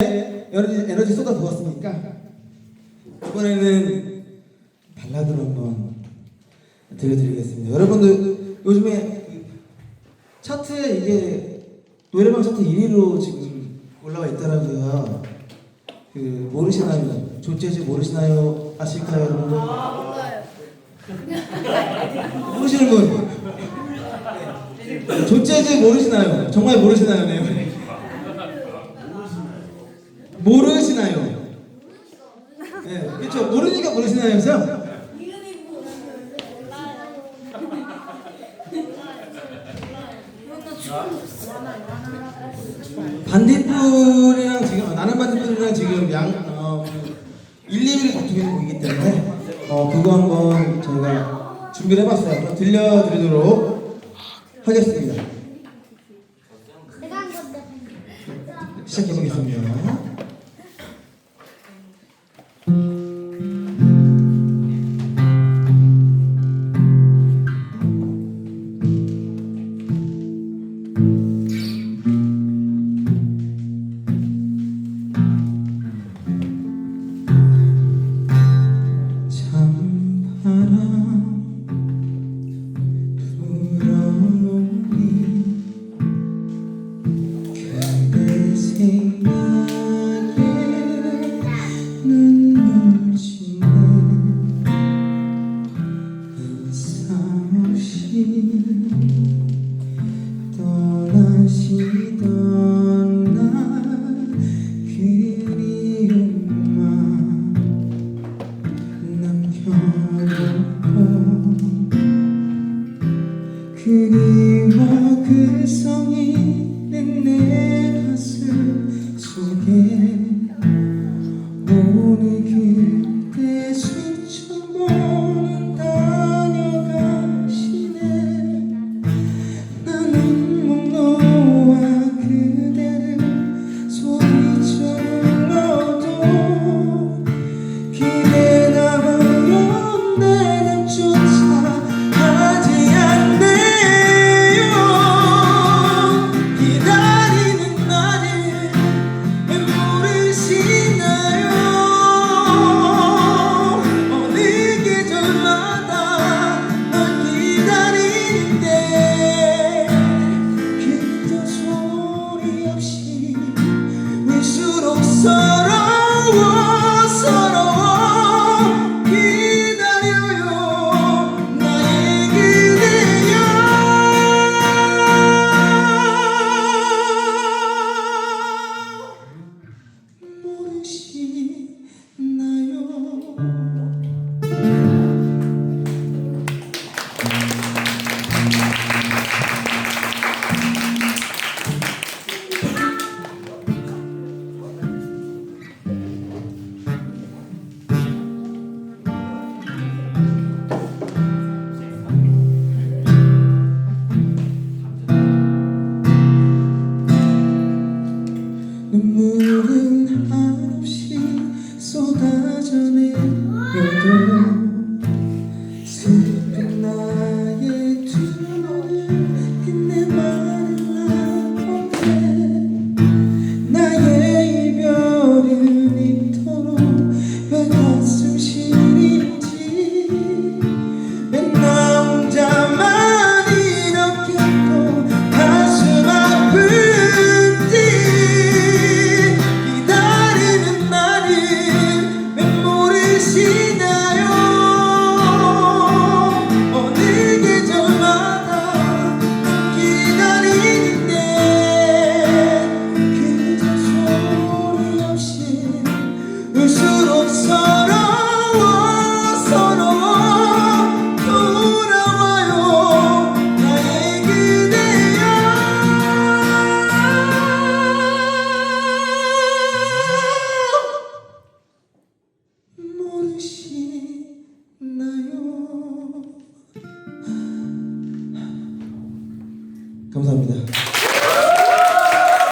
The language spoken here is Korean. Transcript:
에너지, 에너지 쏟아 부었으니까 이번에는 발라드로 한번 들려드리겠습니다. 여러분들 요즘에 그 차트에 이게 노래방 차트 1위로 지금 올라와 있더라고요. 그 모르시나요? 존재지 모르시나요? 아실까요, 여러분들? 모르시는 분? 네. 존재지 모르시나요? 정말 모르시나요? 네. 모르시나요? 네, 그렇죠. 모르니까 모르시나요, 그죠? 반딧불이랑 지금 나는 반딧불이랑 지금 양 어, 1, 2위를 다투고 있는 곡이기 때문에 어, 그거 한번 저희가 준비를 해봤어요. 그럼 들려드리도록 하겠습니다. 내가 한 건데. 시작해 보겠습니다. 떠나시던 날 그리움만 남겨놓고 그리워 그 성이는 내 가슴 속에 쏟아져 내려 갈수록 서